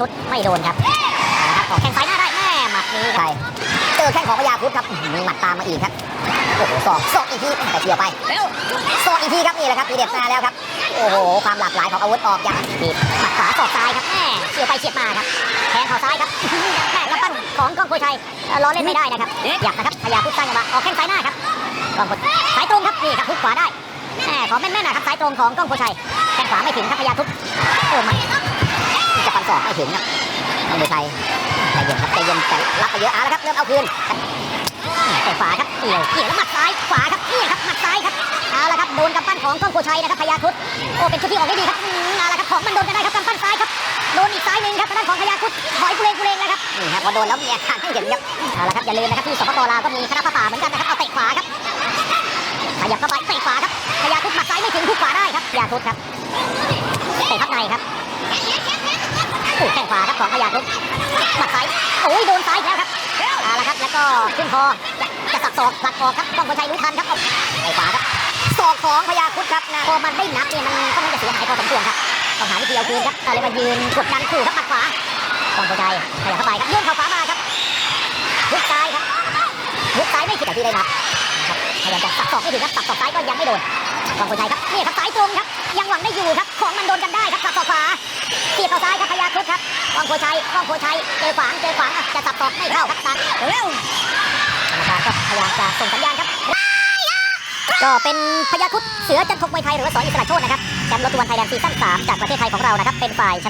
ทุตไม่โดนครับเอาละครับออกแข้งซ้ายหน้าได้แม่หมัดนี้ใช่เจอแข้งของพญาครุฑครับมีหมัดตามมาอีกครับโอ้โหศอกศอกอีกทีแต่เกี่ยวไปศอกอีกทีครับนี่แหละครับทีเด็ดมาแล้วครับ โอ้โหความหลากหลายของอาวุธออกอย่างมีหมัดขวาศอกซ้ายครับแม่เกี่ยวไปเฉียดมาครับแทงเข่าซ้ายครับแม่กำปั้นของกล้องโพชัยเอ่อล้อเล่นไม่ได้นะครับอยากนะครับพญาครุฑสร้างจังหวะออกแข้งซ้ายหน้าครับกล้องโพสายตรงครับนี่ครับทุกขวาได้แม่ขอแม่นๆหน่อยครับสายตรงของกล้องโพชัยแข้งขวาไม่ถึงครับพญาทุกโอ้มันจะฟัน ศอกไม่ถึงครับกล้องโพชัยใจเย็นครับใจเย็นแต่รับไปเยอะเอาละครับเริ่มเอาคืนแต่ขวาครับเกี่ยวเกี่ยวแล้วหมัดซ้ายขวาครับนี่ครับหมัดซ้ายครับเอาละครับโดนกำปั้นของก้องโพชัยนะครับพญาครุฑโอ้เป็นชุดที่ออกได้ดีครับอืมเอาละครับของมันโดนกันได้ครับกำปั้นซ้ายครับโดนอีกซ้ายหนึ่งครับทางด้านของพญาครุฑถอยกุเลงกุเลงนะครับนี่ครับพอโดนแล้วมีอาการให้เห็นครับเอาละครับอย่าลืมนะครับที่สปปลาวก็มีคณะพระป่าเหมือนกันนะครับเอาเตะขวาครับขยับเข้าไปเตะขวาครับพญาครุฑหมัดซ้ายไม่ถึงทุกขวาได้ครับพญาครุฑครับเตะพับในครับ แข้งขวาครับของพญาครุฑหมัดซ้ายโอ้ยโดนซ้ายแล้วครับเอาละครับ แล้วก็ขึ้นคอจะจะสับศอกผลักออกครับต้องคนชัยรู้ทันครับเอาเตะขวาครับศอกของพญาครุฑครับนะพอมันได้นับเนี่ยมันก็น่าจะเสียหายพอสมควรครับต้องหาวิธีเอาคืนครับก็เลยมายืนกดดันขู่ครับหมัดขวาต้องคนชัยขยับเข้าไปครับยื่นเข่าขวามาครับหุกซ้ายครับหุกซ้ายไม่คิดแต่ที่ได้นับครับพยายามจะสับศอกไม่ถึงครับสับศอกซ้ายก็ยังไม่โดนต้องคนชัยครับนี่ครับซ้ายตรงครับ ยังหวังได้อยู่ครับของมันโดนกันได้ครับสับศอกขวาเสียบเข้าซ้าย ครับพญาครุฑครับกองโพชัยกองโพชัยเจอขวางเจอขวางอะจะสับศอกไม่เข้าครับตัดเร็วกรรมการก็พยายามจะส่งสัญญาณครับ ก็เป็นพญาครุฑเสือจันทกมวยไทยหรือว่าสอนอิสระโชตนะครับแชมป์รถทุกวันไทยแลนด์ซีซั่น3จากประเทศไทยของเรานะครับเป็นฝ่ายชนะ